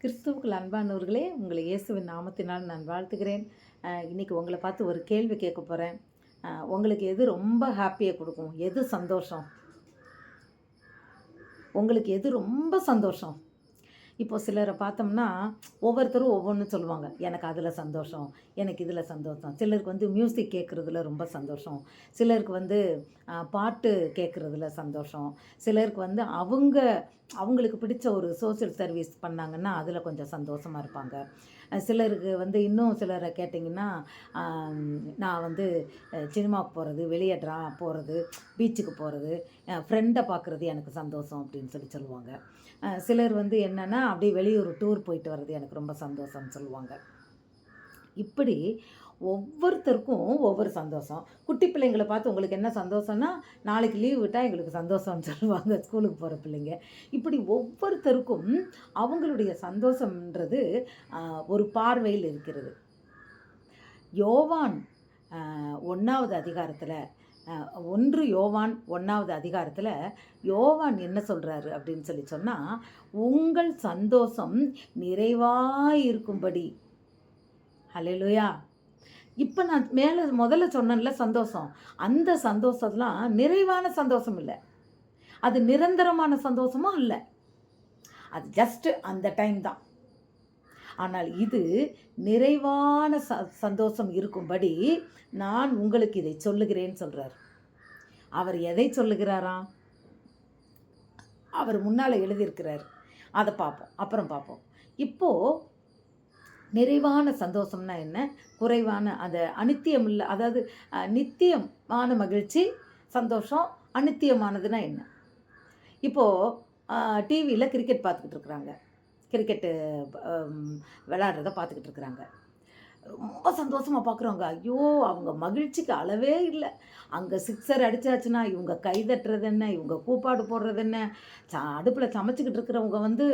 கிறிஸ்துவுக்கு அன்பானவர்களே உங்களை இயேசுவின் நாமத்தினால் நான் வாழ்த்துக்கிறேன் இன்றைக்கி உங்களை பார்த்து ஒரு கேள்வி கேட்க போகிறேன் உங்களுக்கு எது ரொம்ப ஹாப்பியை கொடுக்கும்? எது சந்தோஷம்? உங்களுக்கு எது ரொம்ப சந்தோஷம்? இப்போ சிலரை பார்த்தோம்னா ஒவ்வொருத்தரும் ஒவ்வொன்று சொல்லுவாங்க. எனக்கு அதில் சந்தோஷம் எனக்கு இதில் சந்தோஷம். சிலருக்கு வந்து மியூசிக் கேட்குறதுல ரொம்ப சந்தோஷம். சிலருக்கு வந்து பாட்டு கேட்குறதுல சந்தோஷம். சிலருக்கு வந்து அவங்க அவங்களுக்கு பிடிச்ச ஒரு சோஷியல் சர்வீஸ் பண்ணாங்கன்னா அதில் கொஞ்சம் சந்தோஷமாக இருப்பாங்க. சிலருக்கு வந்து இன்னும் சிலரை கேட்டிங்கன்னா நான் வந்து சினிமாவுக்கு போகிறது வெளியே ட்ரா போகிறது பீச்சுக்கு போகிறது ஃப்ரெண்டை பார்க்குறது எனக்கு சந்தோஷம் அப்படின்னு சொல்லி சொல்லுவாங்க. சிலர் வந்து என்னென்னா அப்படியே வெளியூர் டூர் போயிட்டு வர்றது எனக்கு ரொம்ப சந்தோஷம்னு சொல்லுவாங்க. இப்படி ஒவ்வொருத்தருக்கும் ஒவ்வொரு சந்தோஷம். குட்டி பிள்ளைங்களை பார்த்து உங்களுக்கு என்ன சந்தோஷம்னா நாளைக்கு லீவ் விட்டால் எங்களுக்கு சந்தோஷம்னு சொல்லுவாங்க ஸ்கூலுக்கு போகிற பிள்ளைங்க. இப்படி ஒவ்வொருத்தருக்கும் அவங்களுடைய சந்தோஷம்ன்றது ஒரு பார்வையில் இருக்கிறது. யோவான் ஒன்றாவது அதிகாரத்தில் ஒன்று யோவான் ஒன்றாவது அதிகாரத்தில் யோவான் என்ன சொல்கிறாரு அப்படின்னு சொல்லி சொன்னால் உங்கள் சந்தோஷம் நிறைவாக இருக்கும்படி ஹalleluya. இப்போ நான் மேலே முதல்ல சொன்னேன்ல சந்தோஷம். அந்த சந்தோஷம்லாம் நிறைவான சந்தோஷம் இல்லை. அது நிரந்தரமான சந்தோஷமும் இல்லை. அது ஜஸ்ட்டு அந்த டைம் தான். ஆனால் இது நிறைவான ச சந்தோஷம் இருக்கும்படி நான் உங்களுக்கு இதை சொல்லுகிறேன்னு சொல்கிறார் அவர் எதை சொல்லுகிறாராம் அவர் முன்னால் எழுதியிருக்கிறார். அதை பார்ப்போம். அப்புறம் பார்ப்போம். இப்போது நிறைவான சந்தோஷம்னா என்ன? குறைவான அந்த அனித்தியம் இல்லை அதாவது நித்தியமான மகிழ்ச்சி சந்தோஷம் அனித்தியமானதுன்னா என்ன? இப்போது டிவியில் கிரிக்கெட் பார்த்துக்கிட்டு இருக்கிறாங்க. கிரிக்கெட்டு um, விளாட்றத பார்த்துக்கிட்டு இருக்கிறாங்க. ரொம்ப சந்தோஷமாக பார்க்குறவங்க ஐயோ அவங்க மகிழ்ச்சிக்கு அளவே இல்லை. அங்கே சிக்ஸர் அடிச்சாச்சுன்னா இவங்க கை தட்டுறது என்ன? இவங்க கூப்பாடு போடுறது என்ன? ச அடுப்பில் சமைச்சிக்கிட்டு இருக்கிறவங்க வந்து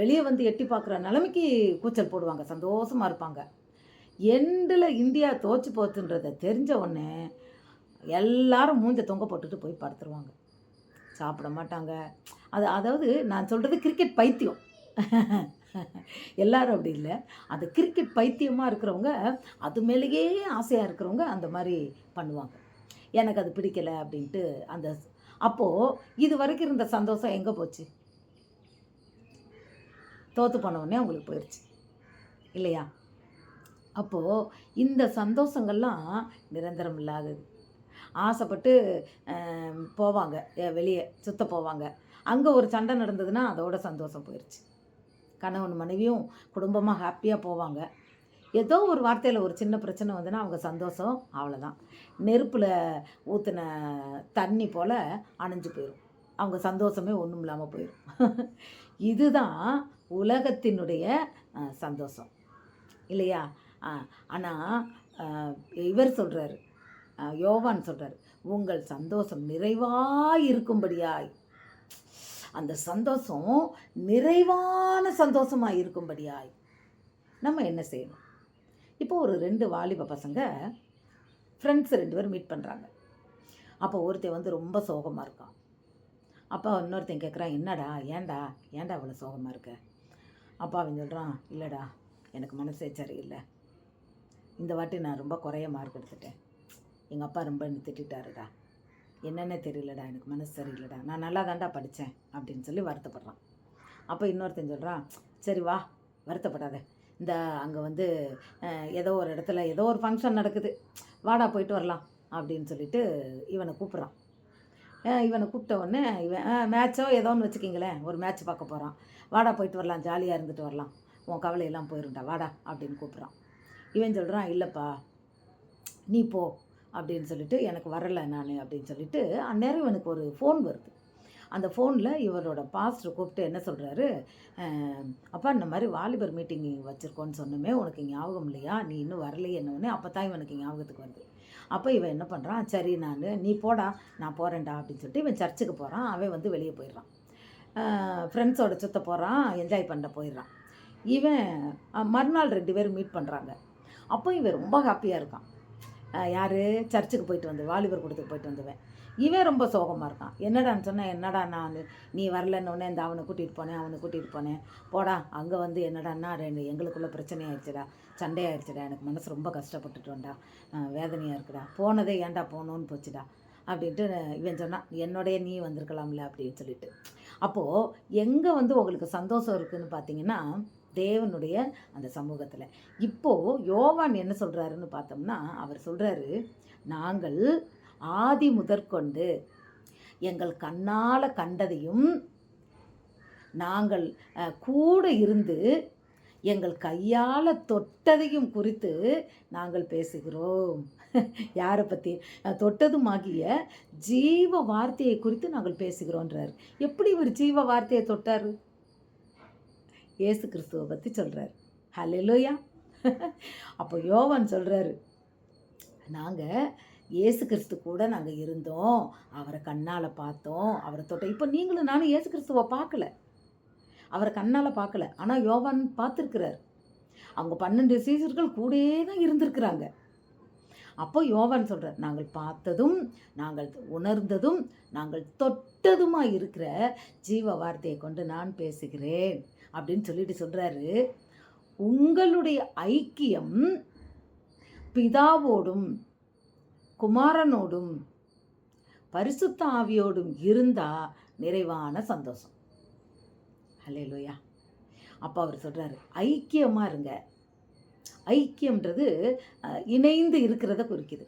வெளியே வந்து எட்டி பார்க்குற நிலைமைக்கு கூச்சல் போடுவாங்க. சந்தோஷமாக இருப்பாங்க. எண்டில் இந்தியா தோச்சு போச்சுன்றதை தெரிஞ்ச உடனே எல்லாரும் மூஞ்ச தொங்க போட்டுட்டு போய் படுத்துருவாங்க. சாப்பிட மாட்டாங்க. அது அதாவது நான் சொல்கிறது கிரிக்கெட் பைத்தியம். எல்லாரும் அப்படி இல்லை. அந்த கிரிக்கெட் பைத்தியமாக இருக்கிறவங்க அது மேலேயே ஆசையாக இருக்கிறவங்க அந்த மாதிரி பண்ணுவாங்க. எனக்கு அது பிடிக்கலை அப்படின்ட்டு அந்த அப்போது இது வரைக்கும் இருந்த சந்தோஷம் எங்கே போச்சு? தோற்று போனவுடனே அவங்களுக்கு போயிடுச்சு இல்லையா? அப்போது இந்த சந்தோஷங்கள்லாம் நிரந்தரம் இல்லாதது. ஆசைப்பட்டு போவாங்க வெளியே சுத்த போவாங்க. அங்கே ஒரு சண்டை நடந்ததுன்னா அதோட சந்தோஷம் போயிடுச்சு கணவன் மனைவியும் குடும்பமாக ஹாப்பியாக போவாங்க. ஏதோ ஒரு வார்த்தையில் ஒரு சின்ன பிரச்சனை வந்துன்னா அவங்க சந்தோஷம் அவ்வளோதான் நெருப்பில் ஊற்றின தண்ணி போல் அணைஞ்சு போயிடும் அவங்க சந்தோஷமே ஒன்றும் இல்லாமல் போயிடும் இதுதான் உலகத்தினுடைய சந்தோஷம். இல்லையா? ஆனால் இவர் சொல்கிறாரு யோவான் சொல்கிறார் உங்கள் சந்தோஷம் நிறைவாக இருக்கும்படியாய் அந்த சந்தோஷம் நிறைவான சந்தோஷமாக இருக்கும்படியாய் நம்ம என்ன செய்யணும்? இப்போ ஒரு ரெண்டு வாலிப பசங்க ஃப்ரெண்ட்ஸ் ரெண்டு பேரும் மீட் பண்ணுறாங்க அப்போ ஒருத்தன் வந்து ரொம்ப சோகமாக இருக்கான். அப்போ இன்னொருத்தன் கேட்குறான் என்னடா ஏன்டா ஏன்டா அவ்வளோ சோகமாக இருக்க? அப்பா அவன் சொல்கிறான் இல்லைடா எனக்கு மனசே சரியில்லை. இந்த வாட்டி நான் ரொம்ப குறைய மார்க் எடுத்துட்டேன். எங்கள் அப்பா ரொம்ப திட்டாருடா திட்டிட்டாருடா. என்னென்ன தெரியலடா எனக்கு மனசு சரியில்லைடா. நான் நல்லா தாண்டா படித்தேன் அப்படின்னு சொல்லி வருத்தப்படுறான். அப்போ இன்னொருத்தன் சொல்கிறான் சரி வா வருத்தப்படாத. இந்த அங்கே வந்து ஏதோ ஒரு இடத்துல ஏதோ ஒரு ஃபங்க்ஷன் நடக்குது. வாடா போயிட்டு வரலாம் அப்படின்னு சொல்லிட்டு இவனை கூப்பிட்றான். இவனை கூப்பிட்ட உடனே இவன் மேட்சோ ஏதோ ஒன்று வச்சுக்கிங்களேன். ஒரு மேட்ச் பார்க்க போகிறான் வாடா போயிட்டு வரலாம் ஜாலியாக இருந்துட்டு வரலாம். உன் கவலையெல்லாம் போயிருண்டா வாடா அப்படின்னு கூப்பிட்றான். இவன் சொல்கிறான் இல்லைப்பா நீ போ. அப்படின்னு சொல்லிட்டு எனக்கு வரலை நான் அப்படின்னு சொல்லிட்டு அந்நேரம் எனக்கு ஒரு ஃபோன் வருது. அந்த ஃபோனில் இவரோட பாஸ்டர் கூப்பிட்டு என்ன சொல்கிறாரு அப்பா இந்த மாதிரி வாலிபர் மீட்டிங் வச்சுருக்கோன்னு சொன்னோமே உனக்கு ஞாபகம் இல்லையா? நீ இன்னும் வரலையே என்னவுடனே அப்போ தான் இவனுக்கு ஞாபகத்துக்கு வருது. அப்போ இவன் என்ன பண்ணுறான் சரி நான் நீ போடா நான் போகிறேன்டா அப்படின்னு சொல்லிட்டு இவன் சர்ச்சுக்கு போகிறான் அவன் வந்து வெளியே போயிடுறான். ஃப்ரெண்ட்ஸோட சுத்த போகிறான் என்ஜாய் பண்ண போயிடுறான். இவன் மறுநாள் ரெண்டு பேரும் மீட் பண்ணுறாங்க அப்போ இவன் ரொம்ப ஹாப்பியாக இருக்கான். யார்? சர்ச்சுக்கு போயிட்டு வந்து வாலிபர் கூடத்துக்கு போயிட்டு வந்துவேன் இவன் ரொம்ப சோகமாக இருக்கான். என்னடான்னு சொன்னேன் என்னடா நான்? நீ வரலன்னு இந்த அவனை கூட்டிகிட்டு போனேன் அவனை கூட்டிகிட்டு போனேன். போடா அங்கே வந்து என்னடான்னா ரெண்டு எங்களுக்குள்ள பிரச்சனை ஆயிடுச்சுடா சண்டை ஆயிடுச்சுடா எனக்கு மனசு ரொம்ப கஷ்டப்பட்டுட்டோம்டா வேதனையாக இருக்குடா. போனதே ஏன்டா போகணுன்னு போச்சுடா. அப்படின்ட்டு இவன் சொன்னான் என்னுடைய நீ வந்திருக்கலாம்ல அப்படின்னு சொல்லிட்டு. அப்போது எங்கே வந்து உங்களுக்கு சந்தோஷம் இருக்குன்னு பார்த்தீங்கன்னா தேவனுடைய அந்த சமூகத்தில். இப்போது யோவான் என்ன சொல்கிறாருன்னு பார்த்தோம்னா அவர் சொல்கிறாரு நாங்கள் ஆதி முதற்கொண்டு எங்கள் கண்ணால் கண்டதையும் நாங்கள் கூட இருந்து எங்கள் கையால் தொட்டதையும் குறித்து நாங்கள் பேசுகிறோம். யாரை பற்றி தொட்டதுமாகிய ஜீவ வார்த்தையை குறித்து நாங்கள் பேசுகிறோன்றார் எப்படி இவர் ஜீவ வார்த்தையை தொட்டார்? இயேசு கிறிஸ்துவை பற்றி சொல்கிறார் ஹalleluya. அப்போ யோவான் சொல்கிறாரு நாங்கள் இயேசு கிறிஸ்து கூட நாங்கள் இருந்தோம். அவரை கண்ணால் பார்த்தோம். அவரை தொட்டோம் இப்போ நீங்களும் நானும் இயேசு கிறிஸ்துவை பார்க்கல. அவரை கண்ணால் பார்க்கல. ஆனால் யோவான் பார்த்துருக்கிறார். அவங்க பன்னெண்டு சீசர்கள் கூடயே தான் இருந்திருக்கிறாங்க. அப்போ யோவான் சொல்கிறார் நாங்கள் பார்த்ததும் நாங்கள் உணர்ந்ததும் நாங்கள் தொட்டதுமாக இருக்கிற ஜீவ வார்த்தையை கொண்டு நான் பேசுகிறேன். அப்படின்னு சொல்லிட்டு சொல்கிறாரு உங்களுடைய ஐக்கியம் பிதாவோடும் குமாரனோடும் பரிசுத்த ஆவியோடும் இருந்தால் நிறைவான சந்தோஷம். ஹalleluya அப்போ அவர் சொல்கிறாரு ஐக்கியமாக இருங்க. ஐக்கியம்ன்றது இணைந்து இருக்கிறத குறிக்குது.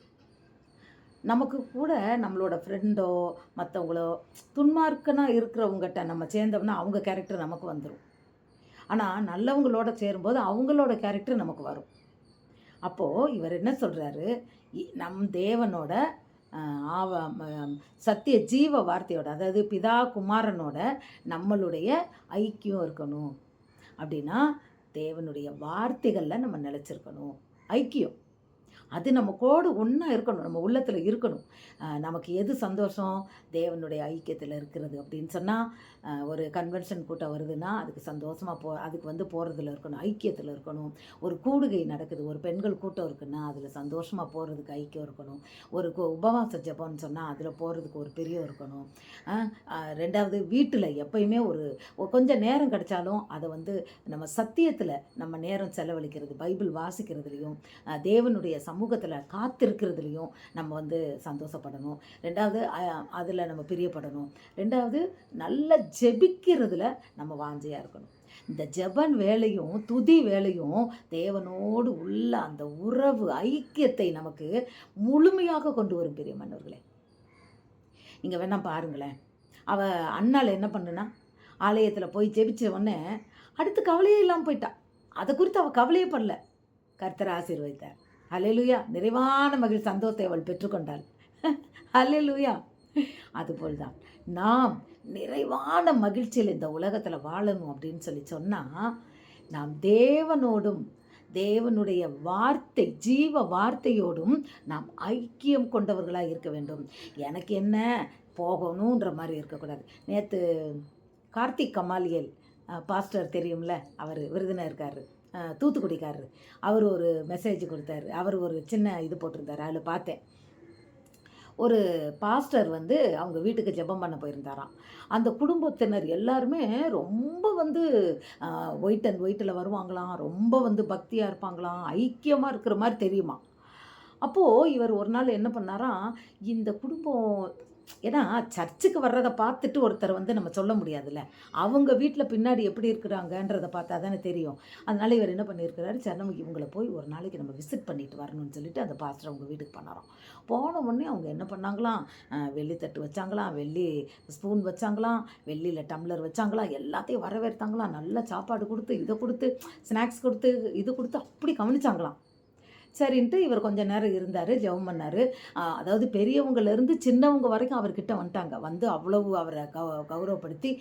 நமக்கு கூட நம்மளோட ஃப்ரெண்டோ மற்றவங்களோ துன்மார்க்கனாக இருக்கிறவங்ககிட்ட நம்ம சேர்ந்தோம்னா அவங்க கேரக்டர் நமக்கு வந்துடும் ஆனால் நல்லவங்களோட சேரும்போது அவங்களோட கேரக்டர் நமக்கு வரும். அப்போது இவர் என்ன சொல்கிறாரு நம் தேவனோட ஆவ ம- சத்திய ஜீவ வார்த்தையோட அதாவது பிதா குமாரனோட நம்மளுடைய ஐக்கியம் இருக்கணும். அப்படின்னா தேவனுடைய வார்த்தைகளில் நம்ம நிலச்சிருக்கணும். ஐக்கியம். அது நம்ம கோடு ஒன்றா இருக்கணும் நம்ம உள்ளத்தில் இருக்கணும். நமக்கு எது சந்தோஷம்? தேவனுடைய ஐக்கியத்தில் இருக்கிறது அப்படின்னு சொன்னால் ஒரு கன்வென்ஷன் கூட்டம் வருதுன்னா அதுக்கு சந்தோஷமாக போ அதுக்கு வந்து போகிறதுல இருக்கணும் ஐக்கியத்தில் இருக்கணும். ஒரு கூடுகை நடக்குது ஒரு பெண்கள் கூட்டம் இருக்குன்னா அதில் சந்தோஷமாக போகிறதுக்கு ஐக்கியம் இருக்கணும். ஒரு உபவாச ஜெபம்னு சொன்னால் அதில் போகிறதுக்கு ஒரு பெரிய இருக்கணும். ரெண்டாவது வீட்டில் எப்பயுமே ஒரு கொஞ்சம் நேரம் கிடைச்சாலும் அதை வந்து நம்ம சத்தியத்தில் நம்ம நேரம் செலவழிக்கிறது பைபிள் வாசிக்கிறதுலையும் தேவனுடைய சமூக சமூகத்தில் காத்திருக்கிறதுலையும் நம்ம வந்து சந்தோஷப்படணும். ரெண்டாவது அதில் நம்ம பிரியப்படணும். ரெண்டாவது நல்ல ஜெபிக்கிறதுல நம்ம வாஞ்சையாக இருக்கணும். இந்த ஜெபன் வேலையும் துதி வேலையும் தேவனோடு உள்ள அந்த உறவு ஐக்கியத்தை நமக்கு முழுமையாக கொண்டு வரும் பெரிய மன்னர்களே. நீங்கள் வேணால் பாருங்களேன். அவள் அண்ணால் என்ன பண்ணுனா ஆலயத்தில் போய் ஜெபிச்ச உடனே அடுத்து கவலையே இல்லாமல் போயிட்டா. அதை குறித்து அவள் கவலையே படல. கர்த்தர் ஆசீர்வதித்தார். அலையலுயா நிறைவான மகிழ் சந்தோஷத்தை அவள் பெற்றுக்கொண்டாள். அலையலுயா. அதுபோல் தான் நாம் நிறைவான மகிழ்ச்சியில் இந்த உலகத்தில் வாழணும் அப்படின்னு சொல்லி சொன்னால் நாம் தேவனோடும் தேவனுடைய வார்த்தை ஜீவ வார்த்தையோடும் நாம் ஐக்கியம் கொண்டவர்களாக இருக்க வேண்டும். எனக்கு என்ன? போகணுன்ற மாதிரி இருக்கக்கூடாது. நேற்று கார்த்திக் கமாலியல் பாஸ்டர் தெரியும்ல அவர் விருதுனா இருக்கார். தூத்துக்குடிக்காரர். அவர் ஒரு மெசேஜ் கொடுத்தாரு. அவர் ஒரு சின்ன இது போட்டிருந்தார். அதில் பார்த்தேன். ஒரு பாஸ்டர் வந்து அவங்க வீட்டுக்கு ஜெபம் பண்ண போயிருந்தாராம். அந்த குடும்பத்தினர் எல்லாருமே ரொம்ப வந்து ஒயிட் அண்ட் ஒயிட்டில் வருவாங்களாம். ரொம்ப வந்து பக்தியாக இருப்பாங்களாம். ஐக்கியமாக இருக்கிற மாதிரி தெரியுமா அப்போது இவர் ஒரு நாள் என்ன பண்ணாராம் இந்த குடும்பம் ஏன்னா சர்ச்சுக்கு வர்றதை பார்த்துட்டு ஒருத்தர் வந்து நம்ம சொல்ல முடியாதுல்ல. அவங்க வீட்டில் பின்னாடி எப்படி இருக்கிறாங்கன்றதை பார்த்தா தானே தெரியும். அதனால் இவர் என்ன பண்ணியிருக்கிறாரு? சரி நம்ம இவங்களை போய் ஒரு நாளைக்கு நம்ம விசிட் பண்ணிட்டு வரணும்னு சொல்லிட்டு அந்த பாஸ்டர் அவங்க வீட்டுக்கு பண்ணறோம் போன உடனே அவங்க என்ன பண்ணாங்களாம்? வெள்ளி தட்டு வச்சாங்களாம் வெள்ளி ஸ்பூன் வச்சாங்களாம் வெள்ளியில் டம்ளர் வச்சாங்களாம் எல்லாத்தையும் வரவேற்றாங்களாம். நல்லா சாப்பாடு கொடுத்து இதை கொடுத்து ஸ்நாக்ஸ் கொடுத்து இது கொடுத்து அப்படி கவனிச்சாங்களாம். சரின்ட்டு இவர் கொஞ்ச நேரம் இருந்தார் ஜெபம் பண்ணார். அதாவது பெரியவங்கலேருந்து சின்னவங்க வரைக்கும் அவர்கிட்ட வந்துட்டாங்க. வந்து அவ்வளவு அவரை கௌ கௌரவப்படுத்தி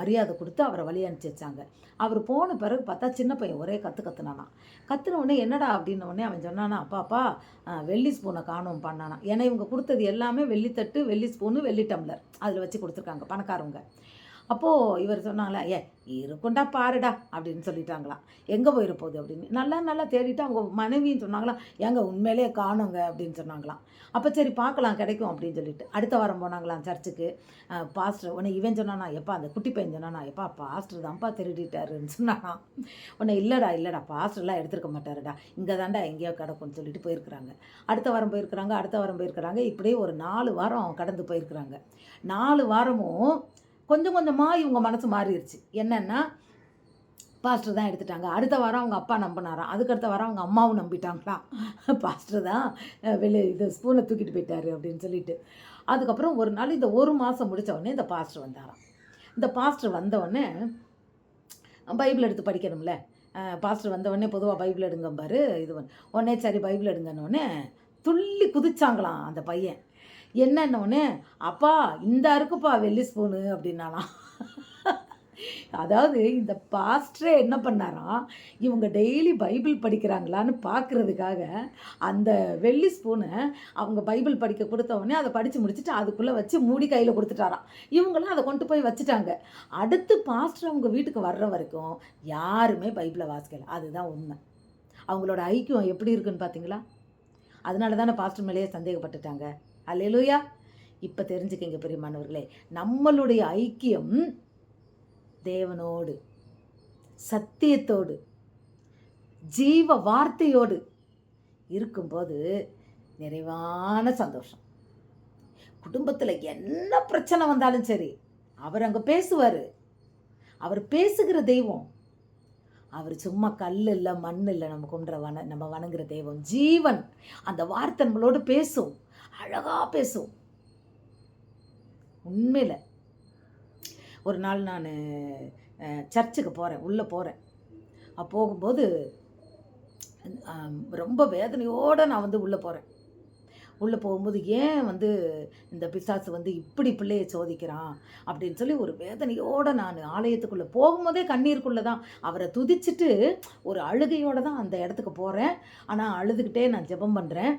மரியாதை கொடுத்து அவரை வழி அனுப்பிச்சி வச்சாங்க. அவர் போன பிறகு பார்த்தா சின்ன பையன் ஒரே கற்று கத்துனானா. கத்துன உடனே என்னடா அப்படின்ன உடனே அவன் சொன்னானா அப்பாப்பா அப்பா வெள்ளி ஸ்பூனை காணும் பண்ணானா. ஏன்னா இவங்க கொடுத்தது எல்லாமே வெள்ளித்தட்டு வெள்ளி ஸ்பூனு வெள்ளி டம்ளர் அதில் வச்சு கொடுத்துருக்காங்க பணக்காரவங்க. அப்போது இவர் சொன்னாங்களா ஏ இருக்குண்டா பாருடா அப்படின்னு சொல்லிட்டாங்களாம். எங்கே போயிட போகுது? அப்படின்னு. நல்லா நல்லா தேடிட்டு அவங்க மனைவின்னு சொன்னாங்களாம். ஏங்க உண்மையிலேயே காணுங்க அப்படின்னு சொன்னாங்களாம். அப்போ சரி பார்க்கலாம் கிடைக்கும் அப்படின்னு சொல்லிட்டு. அடுத்த வாரம் போனாங்களாம் சர்ச்சுக்கு. பாஸ்டர் உன்னை இவன் சொன்னானா எப்பா அந்த குட்டி பையன் சொன்னானா எப்பா பாஸ்டர் தான்ப்பா திருடிட்டாருன்னு சொன்னானா. உன்னை இல்லைடா இல்லைடா பாஸ்டர்லாம் எடுத்துருக்க மாட்டாருடா. இங்கே தாண்டா எங்கேயோ கிடக்கும்னு சொல்லிட்டு போயிருக்கிறாங்க. அடுத்த வாரம் போயிருக்கிறாங்க அடுத்த வாரம் போயிருக்கிறாங்க. இப்படியே ஒரு நாலு வாரம் கடந்து போயிருக்கிறாங்க. நாலு வாரமும் கொஞ்சம் கொஞ்சமாக இவங்க மனசு மாறிடுச்சு என்னென்னா பாஸ்டர் தான் எடுத்துட்டாங்க. அடுத்த வாரம் அவங்க அப்பா நம்பினாராம். அதுக்கடுத்த வாரம் அவங்க அம்மாவும் நம்பிட்டாங்களாம் பாஸ்டர் தான் வெளியே இது ஸ்பூனை தூக்கிட்டு போயிட்டாரு அப்படின்னு சொல்லிட்டு. அதுக்கப்புறம் ஒரு நாள் இந்த ஒரு மாதம் முடிச்ச உடனே இந்த பாஸ்டர் வந்தாராம். இந்த பாஸ்டர் வந்தவுடனே பைபிள் எடுத்து படிக்கணும்ல. பாஸ்டர் வந்தவுடனே பொதுவாக பைபிள் எடுங்கம்பாரு இது பண்ணு. உடனே சரி பைபிள் எடுங்கன்னொடனே துள்ளி குதிச்சாங்களாம் அந்த பையன். என்னன்னொடனே அப்பா இந்த இருக்குப்பா வெள்ளி ஸ்பூனு அப்படின்னாலாம் அதாவது இந்த பாஸ்டரே என்ன பண்ணாராம் இவங்க டெய்லி பைபிள் படிக்கிறாங்களான்னு பார்க்குறதுக்காக அந்த வெள்ளி ஸ்பூனை அவங்க பைபிள் படிக்க கொடுத்த உடனே அதை படித்து முடிச்சுட்டு அதுக்குள்ளே வச்சு மூடி கையில் கொடுத்துட்டாராம். இவங்களாம் அதை கொண்டு போய் வச்சுட்டாங்க. அடுத்து பாஸ்டர் அவங்க வீட்டுக்கு வர்ற வரைக்கும் யாருமே பைபிளை வாசிக்கல. அதுதான் உண்மை. அவங்களோட ஐக்கியம் எப்படி இருக்குன்னு பார்த்தீங்களா அதனால தானே பாஸ்டர் மேலேயே சந்தேகப்பட்டுட்டாங்க. அல்லேலூயா இப்போ தெரிஞ்சுக்கங்க பெரியமானவர்களே நம்மளுடைய ஐக்கியம் தேவனோடு சத்தியத்தோடு ஜீவ வார்த்தையோடு இருக்கும்போது நிறைவான சந்தோஷம். குடும்பத்தில் என்ன பிரச்சனை வந்தாலும் சரி அவர் அங்கே பேசுவார். அவர் பேசுகிற தெய்வம் அவர் சும்மா கல் இல்லை மண் இல்லை நம்ம கும்பிட்ற வன நம்ம வணங்குற தெய்வம் ஜீவன். அந்த வார்த்தை நம்மளோடு பேசும். அழகாக பேசும் உண்மையில். ஒரு நாள் நான் சர்ச்சுக்கு போகிறேன் உள்ளே போகிறேன் போகும்போது ரொம்ப வேதனையோடு நான் வந்து உள்ளே போகிறேன் உள்ளே போகும்போது ஏன் வந்து இந்த பிசாசு வந்து இப்படி பிள்ளையை சோதிக்கிறான் அப்படின்னு சொல்லி ஒரு வேதனையோடு நான் ஆலயத்துக்குள்ளே போகும்போதே கண்ணீருக்குள்ளே தான் அவரை துதிச்சிட்டு ஒரு அழுகையோடு தான் அந்த இடத்துக்கு போகிறேன் ஆனால் அழுதுகிட்டே நான் ஜெபம் பண்ணுறேன்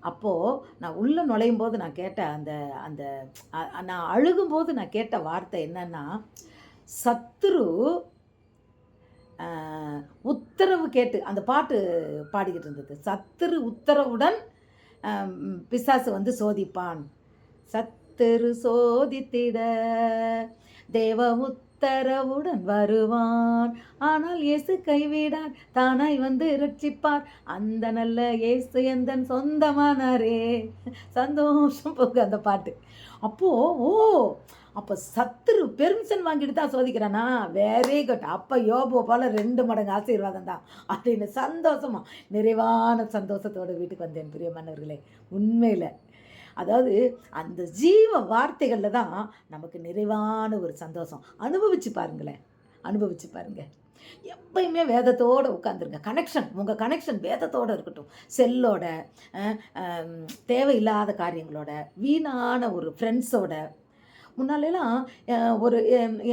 அப்போது நான் உள்ளே நுழையும் போது நான் கேட்ட அந்த அந்த நான் அழுகும்போது நான் கேட்ட வார்த்தை என்னன்னா சத்துரு உத்தரவு கேட்டு அந்த பாட்டு பாடிக்கிட்டு இருந்தது. சத்துரு உத்தரவுடன் பிசாசு வந்து சோதிப்பான். சத்துரு சோதித்திட தேவ தரவுடன் வருவான். ஆனால் இயேசு கைவிடார் தானாய் வந்து ரட்சிப்பார் அந்த நல்ல இயேசு எந்தன் சொந்தமானாரே? சந்தோஷம் போகு அந்த பாட்டு. அப்போ ஓ அப்போ சத்துரு பெர்மிஷன் வாங்கிட்டு தான் சோதிக்கிறானா? வெரி குட் அப்போ யோபோ போல் ரெண்டு மடங்கு ஆசீர்வாதம் தான். அப்படின்னு சந்தோஷமா நிறைவான சந்தோஷத்தோட வீட்டுக்கு வந்தேன். பிரியமானவர்களே உண்மையில் அதாவது அந்த ஜீவ வார்த்தைகளில் தான் நமக்கு நிறைவான ஒரு சந்தோஷம். அனுபவிச்சு பாருங்களேன். அனுபவிச்சு பாருங்கள் எப்பயுமே வேதத்தோடு உட்காந்துருங்க கனெக்ஷன் உங்கள் கனெக்ஷன் வேதத்தோடு இருக்கட்டும். செல்லோட தேவையில்லாத காரியங்களோட வீணான ஒரு ஃப்ரெண்ட்ஸோட முன்னாலெல்லாம் ஒரு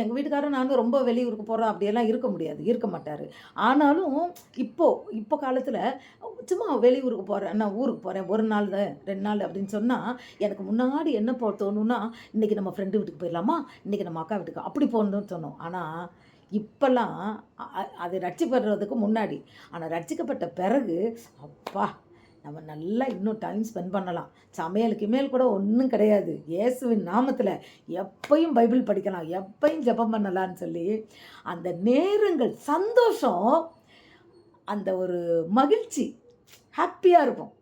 எங்கள் வீட்டுக்காரர் நாங்கள் ரொம்ப வெளியூருக்கு போகிறோம் அப்படியெல்லாம் இருக்க முடியாது இருக்க மாட்டார். ஆனாலும் இப்போ இப்போ காலத்தில் சும்மா வெளியூருக்கு போகிறேன் நான் ஊருக்கு போகிறேன் ஒரு நாள் தான் ரெண்டு நாள் அப்படின்னு சொன்னால் எனக்கு முன்னாடி என்ன போ தோணுன்னா இன்றைக்கி நம்ம ஃப்ரெண்டு வீட்டுக்கு போயிடலாமா? இன்றைக்கி நம்ம அக்கா வீட்டுக்கு அப்படி போகணும்னு சொன்னோம் ஆனால் இப்போல்லாம் அது ரட்சிப்படுறதுக்கு முன்னாடி ஆனால் ரட்சிக்கப்பட்ட பிறகு அப்பா நம்ம நல்லா இன்னும் டைம் ஸ்பெண்ட் பண்ணலாம். சமையலுக்கு மேல் கூட ஒன்றும் கிடையாது. இயேசுவின் நாமத்தில் எப்பையும் பைபிள் படிக்கலாம். எப்பையும் ஜெபம் பண்ணலான்னு சொல்லி அந்த நேரங்கள் சந்தோஷம் அந்த ஒரு மகிழ்ச்சி ஹாப்பியாக இருக்கும்.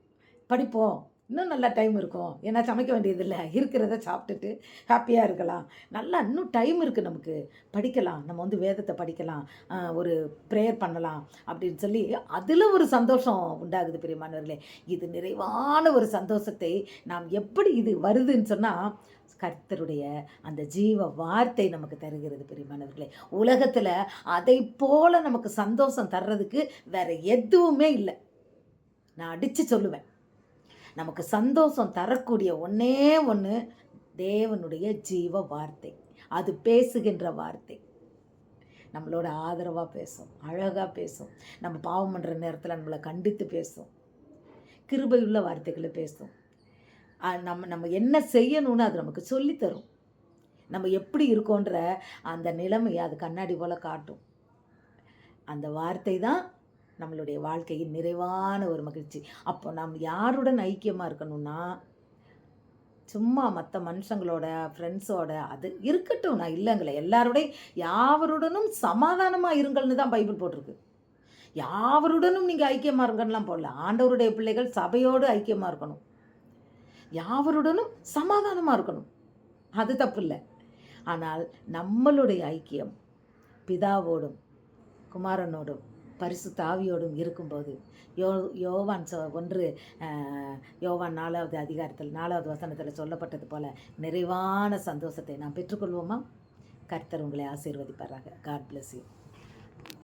படிப்போம். இன்னும் நல்லா டைம் இருக்கும். ஏன்னா சமைக்க வேண்டியதில்லை. இருக்கிறத சாப்பிட்டுட்டு ஹாப்பியாக இருக்கலாம். நல்லா இன்னும் டைம் இருக்குது நமக்கு. படிக்கலாம். நம்ம வந்து வேதத்தை படிக்கலாம். ஒரு ப்ரேயர் பண்ணலாம் அப்படின்னு சொல்லி அதில் ஒரு சந்தோஷம் உண்டாகுது பெரியமானவர்களே. இது நிறைவான ஒரு சந்தோஷத்தை நாம் எப்படி இது வருதுன்னு சொன்னால் கர்த்தருடைய அந்த ஜீவ வார்த்தை நமக்கு தருகிறது பெரியமானவர்களே. உலகத்தில் அதை போல் நமக்கு சந்தோஷம் தர்றதுக்கு வேற எதுவுமே இல்லை. நான் அடித்து சொல்லுவேன். நமக்கு சந்தோஷம் தரக்கூடிய ஒன்றே ஒன்று தேவனுடைய ஜீவ வார்த்தை. அது பேசுகின்ற வார்த்தை. நம்மளோட ஆதரவாக பேசும் அழகாக பேசும் நம்ம பாவம் பண்ணுற நேரத்தில் நம்மளை கண்டித்து பேசும் கிருபையுள்ள வார்த்தைகளை பேசும். நம்ம நம்ம என்ன செய்யணும்னு அது நமக்கு சொல்லித்தரும். நம்ம எப்படி இருக்கோன்ற அந்த நிலைமையை அது கண்ணாடி போல் காட்டும். அந்த வார்த்தை தான் நம்மளுடைய வாழ்க்கையின் நிறைவான ஒரு மகிழ்ச்சி. அப்போ நாம் யாருடன் ஐக்கியமாக இருக்கணும்னா சும்மா மற்ற மனுஷங்களோட ஃப்ரெண்ட்ஸோட அது இருக்கட்டும். நான் இல்லைங்களே எல்லாரோடையும் யாவருடனும் சமாதானமாக இருங்கள்னு தான் பைபிள் போட்டிருக்கு. யாவருடனும் நீங்கள் ஐக்கியமாக இருங்கன்னெலாம் போடல. ஆண்டவருடைய பிள்ளைகள் சபையோடு ஐக்கியமாக இருக்கணும். யாவருடனும் சமாதானமாக இருக்கணும். அது தப்பு இல்லை. ஆனால் நம்மளுடைய ஐக்கியம் பிதாவோடும் குமாரனோடும் பரிசு தாவியோடும் இருக்கும்போது யோ யோவான் சொ ஒன்று யோவான் நாலாவது அதிகாரத்தில் நாலாவது வசனத்தில் சொல்லப்பட்டது போல நிறைவான சந்தோஷத்தை நாம் பெற்றுக்கொள்வோமா? கர்த்தர் உங்களை ஆசீர்வதிப்பாராக. God bless you